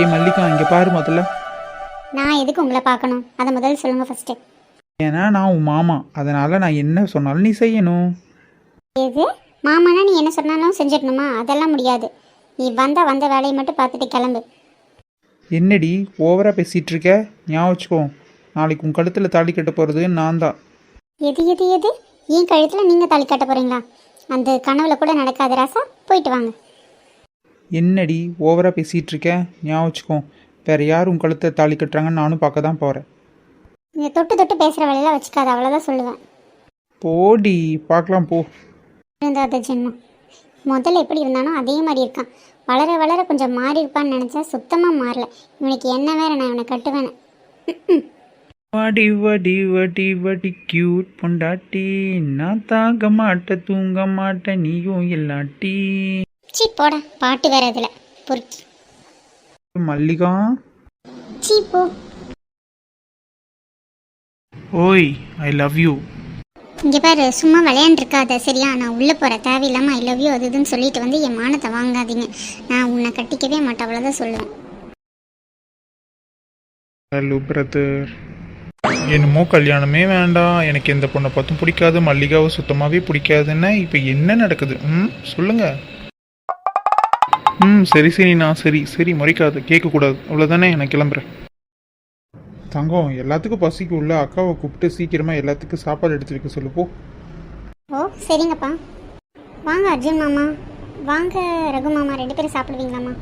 ஏய் மல்லிகா இங்கே பாரு முதல்ல. நான் எதுக்கு உங்களை பார்க்கணும்? அதை முதல்ல சொல்லுங்கள் ஃபஸ்ட்டு ஏன்னா நான் உன் மாமா. அதனால் நான் என்ன சொன்னாலும் நீ செய்யணும். எது? மாமானா நீ என்ன சொன்னாலும் செஞ்சிடணுமா? அதெல்லாம் முடியாது. நீ வந்த வந்த வேலையை மட்டும் பார்த்துட்டு கிளம்பு. என்னடி ஓவராக பேசிகிட்டு இருக்க? ஞாபகம் வச்சுக்கோ. நாளைக்கு உன் கழுத்தில் தாலி கட்ட போகிறது நான் தான். எது எது எது? ஏன் கழுத்தில் நீங்கள் தாலி கட்ட போகிறீங்களா அந்த கனவுல கூட நடக்காது ராசா? போயிட்டு வாங்க. என்னடி ஓவராக பேசிகிட்டு இருக்க ஞாபகம் வச்சுக்கோ. வேறு யார் உன் கழுத்தை தாலி கட்டுறாங்கன்னு நானும் பார்க்க தான் போகிறேன் இந்த தொட்டு தொட்டு பேசுகிற வேலையெல்லாம் வச்சுக்காது அவ்வளோதான் சொல்லுவேன். போடி பார்க்கலாம் போ. இருந்தாத ஜென்மம். முதல்ல எப்படி இருந்தானோ அதே மாதிரி இருக்கான். வளர வளர கொஞ்சம் மாறி இருப்பான்னு நினச்சா சுத்தமாக மாறல. இவனுக்கு என்ன வேற நான் இவனை கட்டுவேன் வடி வடி வடி வடி கியூட் பொண்டாட்டி. நான் தாங்க மாட்டேன் தூங்க மாட்டேன் நீயும் இல்லாட்டி. சீ போடா. பாட்டு வேற இதில். பொறுக்கி. மல்லிகா. சீ போ. ஓய் ஐ லவ் யூ. இங்கே பாரு சும்மா விளையாண்டுருக்காத. சரியா? நான் உள்ளே போகிறேன் தேவையில்லாமல் ஐ லவ் யூ அது இதுன்னு சொல்லிட்டு வந்து என் மானத்தை வாங்காதீங்க. நான் உன்னை கட்டிக்கவே மாட்டேன் அவ்வளோதான் சொல்லுவேன். ஹலோ பிரதர் என்னமோ கல்யாணமே வேண்டாம். எனக்கு எந்த பொண்ணை பார்த்தும் பிடிக்காது. மல்லிகாவை சுத்தமாகவே பிடிக்காதுன்னா இப்போ என்ன நடக்குது? ம் சொல்லுங்க. ம் சரி சரி நான் சரி சரி முறைக்காது. கேட்கக்கூடாது. அவ்வளோதானே நான் கிளம்புறேன். தங்கம் எல்லாத்துக்கும் பசிக்கு உள்ள அக்காவை கூப்பிட்டு சீக்கிரமாக எல்லாத்துக்கும் சாப்பாடு எடுத்து வைக்க சொல்லு போ. ஓ சரிங்கப்பா. வாங்க அர்ஜுன் மாமா. வாங்க ரகு மாமா. ரெண்டு பேரும் சாப்பிடுவீங்களாம்மா.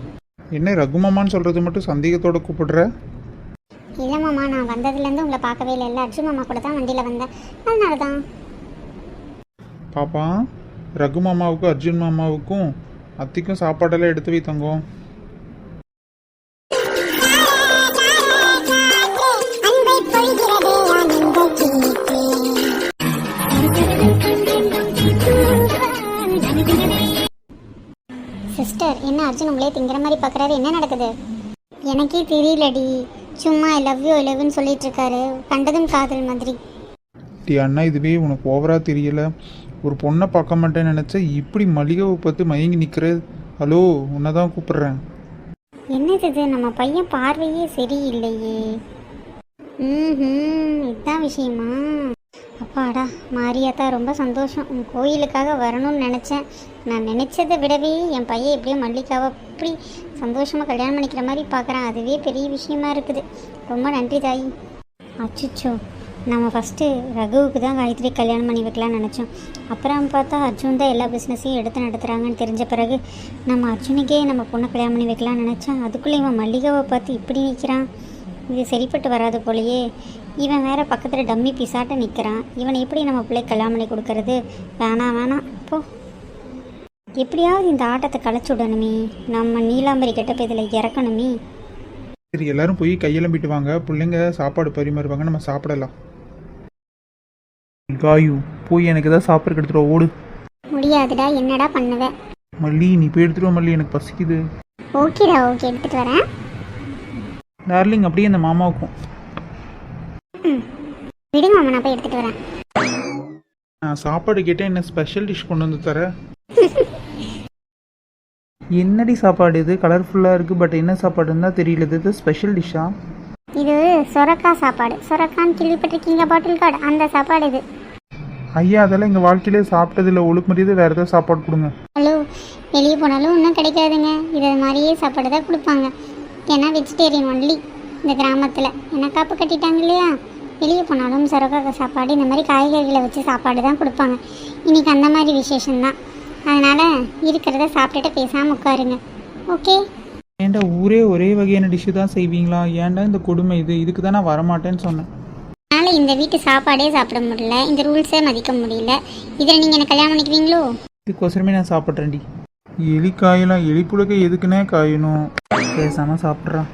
என்ன ரகுமாமான்னு சொல்கிறது மட்டும் சந்தேகத்தோட கூப்பிடுற? இல்லை மாமா நான் வந்ததுலேருந்து உங்களை பார்க்கவே இல்லை. இல்லை அர்ஜுன் மாமா கூட தான் வண்டியில் வந்தேன். அதனால தான் பாப்பா ரகு மாமாவுக்கும் அர்ஜுன் மாமாவுக்கும் அத்திக்கும் சாப்பாடெல்லாம் எடுத்து வை தங்கம். சிஸ்டர் என்ன அர்ஜுன் உங்களே திங்கிற மாதிரி பார்க்குறாரு என்ன நடக்குது? எனக்கே தெரியலடி. சும்மா ஐ லவ் யூ ஐ லவ்னு சொல்லிட்டு இருக்காரு. கண்டதும் காதல் மாதிரி. டி அண்ணா இதுவே உனக்கு ஓவராக தெரியல. ஒரு பொண்ணை பார்க்க மாட்டேன்னு நினச்சா இப்படி மளிகைவை பார்த்து மயங்கி நிற்கிற ஹலோ உன்னை தான் கூப்பிடுறேன். என்னது இது? நம்ம பையன் பார்வையே சரியில்லையே. ம் இதுதான் விஷயமா? அப்பாடா மாரியாத்தா ரொம்ப சந்தோஷம். உன் கோயிலுக்காக வரணும்னு நினச்சேன். நான் நினச்சதை விடவே என் பையன் எப்படியோ மல்லிகாவை அப்படி சந்தோஷமாக கல்யாணம் பண்ணிக்கிற மாதிரி பார்க்குறான். அதுவே பெரிய விஷயமா இருக்குது. ரொம்ப நன்றி தாயி. அச்சுச்சோ. நம்ம ஃபஸ்ட்டு ரகுவுக்கு தான் காயத்ரி கல்யாணம் பண்ணி வைக்கலாம்னு நினச்சோம். அப்புறம் பார்த்தா அர்ஜுன் தான் எல்லா பிஸ்னஸையும் எடுத்து நடத்துகிறாங்கன்னு தெரிஞ்ச பிறகு நம்ம அர்ஜுனுக்கே நம்ம பொண்ணை கல்யாணம் பண்ணி வைக்கலாம்னு நினச்சா அதுக்குள்ளே இவன் மல்லிகாவை பார்த்து இப்படி நிற்கிறான் இது சரிப்பட்டு வராது போலயே. இவன் வேற பக்கத்தில் டம்மி பிசாட்ட நிற்கிறான் இவனை எப்படி நம்ம பிள்ளை கல்யாணம் பண்ணி கொடுக்கறது? வேணாம் வேணாம். போ. எப்படியாவது இந்த ஆட்டத்தை களைச்சு விடணுமே. நம்ம நீலாம்பரி கெட்ட இதில் இறக்கணுமே. சரி எல்லாரும் போய் கையெல்லாம் வாங்க பிள்ளைங்க சாப்பாடு பரிமாறுவாங்க. நம்ம சாப்பிடலாம். காயு போய் எனக்கு ஏதாவது சாப்பிட்றதுக்கு எடுத்துட்டு ஓடு. முடியாதுடா என்னடா பண்ணுவேன் மல்லி நீ போய் எடுத்துட்டு வா மல்லி எனக்கு பசிக்குது. ஓகேடா ஓகே எடுத்துகிட்டு வரேன். டார்லிங் அப்படியே அந்த மாமாவுக்கும். விடுங்க மாமா நான் போய் எடுத்துகிட்டு வரேன். நான் சாப்பாடு கேட்டேன் என்ன ஸ்பெஷல் டிஷ் கொண்டு வந்து தர? என்னடி சாப்பாடு இது? கலர்ஃபுல்லாக இருக்குது பட் என்ன சாப்பாடுன்னு தான் தெரியல. இது ஸ்பெஷல் டிஷ்ஷா சொரக்கா சாப்பாடு. சொரக்கான்னு கேள்விப்பட்டிருக்கீங்க பாட்டில் கார்டு அந்த சாப்பாடு இது. ஐயா அதெல்லாம் எங்கள் வேறு ஏதாவது சாப்பாடு கொடுங்க. ஹலோ வெளியே போனாலும் ஒன்றும் கிடைக்காதுங்க. இது மாதிரியே சாப்பாடு தான் கொடுப்பாங்க. ஏன்னா வெஜிடேரியன் ஒன்லி இந்த கிராமத்தில். ஏன்னா காப்பு கட்டிட்டாங்க இல்லையா? வெளியே போனாலும் சொரக்கா சாப்பாடு இந்த மாதிரி காய்கறிகளை வச்சு சாப்பாடு தான் கொடுப்பாங்க. இன்னைக்கு அந்த மாதிரி விசேஷம்தான். அதனால் இருக்கிறத சாப்பிட்டுட்டு பேசாமல் உட்காருங்க. ஓகே ஏன்டா ஊரே ஒரே வகையான டிஷ்ஷு தான் செய்வீங்களா? ஏன்டா இந்த கொடுமை இது? இதுக்கு தான் நான் வரமாட்டேன்னு சொன்னேன். அதனால் இந்த வீட்டு சாப்பாடே சாப்பிட முடியல. இந்த ரூல்ஸே மதிக்க முடியல. இதில் நீங்கள் என்ன கல்யாணம் பண்ணிக்குவீங்களோ? இதுக்கோசரமே நான் சாப்பிட்றேன்டி. எலி காயலாம் எலி புழுக்க எதுக்குன்னே காயணும். பேசாமல் சாப்பிட்றான்